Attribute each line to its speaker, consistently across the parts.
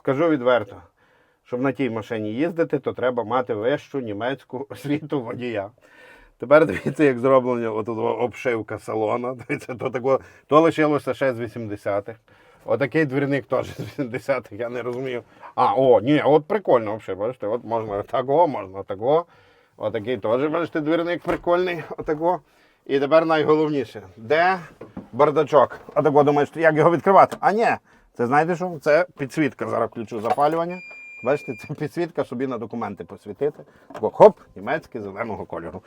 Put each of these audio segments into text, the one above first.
Speaker 1: скажу відверто, щоб на тій машині їздити, то треба мати вищу німецьку освіту водія. Тепер дивіться, як зроблена обшивка салона. Дивіться, то, тако, то лишилося ще з 80-х. Отакий двірник теж з 80-х, я не розумію. А, о, ні, от прикольно взагалі, бачите, от можна такого, можна такого. Отакий теж, бачите, двірник прикольний, отако. І тепер найголовніше, де бардачок? Отако думаєш, як його відкривати? А ні, це знаєте що? Це підсвітка. Зараз включу запалювання. Бачите, це підсвітка собі на документи посвітити. Тако, хоп, німецький зеленого кольору.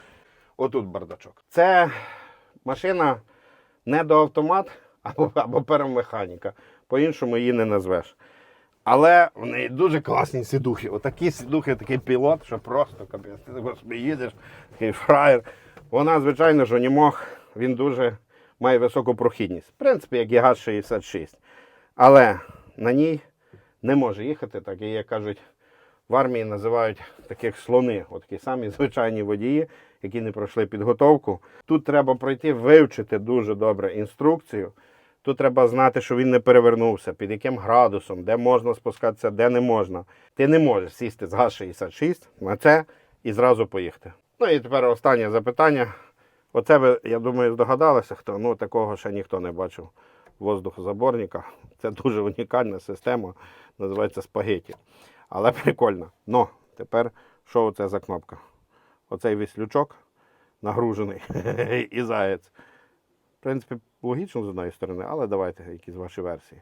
Speaker 1: Отут бардачок. Це машина не до автомат або, або перемеханіка. По-іншому її не назвеш. Але в неї дуже класні сідухи. Отакі сідухи, такий пілот, що просто капець. Ти собі їдеш, такий фраєр. Вона, звичайно, що не мог, він дуже має високу прохідність. В принципі, як і ГАЗ-66. Але на ній не може їхати, так і як кажуть, в армії називають таких слони, такі самі звичайні водії, які не пройшли підготовку. Тут треба пройти, вивчити дуже добре інструкцію. Тут треба знати, що він не перевернувся, під яким градусом, де можна спускатися, де не можна. Ти не можеш сісти з ГАЗ-66 на це і зразу поїхати. Ну і тепер останнє запитання. Оце ви, я думаю, здогадалися, хто ну такого ще ніхто не бачив воздухозаборника. Це дуже унікальна система, називається спагеті. Але прикольно. Ну, тепер що це за кнопка? Оцей віслючок нагружений і заєць. В принципі, логічно з одної сторони, але давайте якісь ваші версії.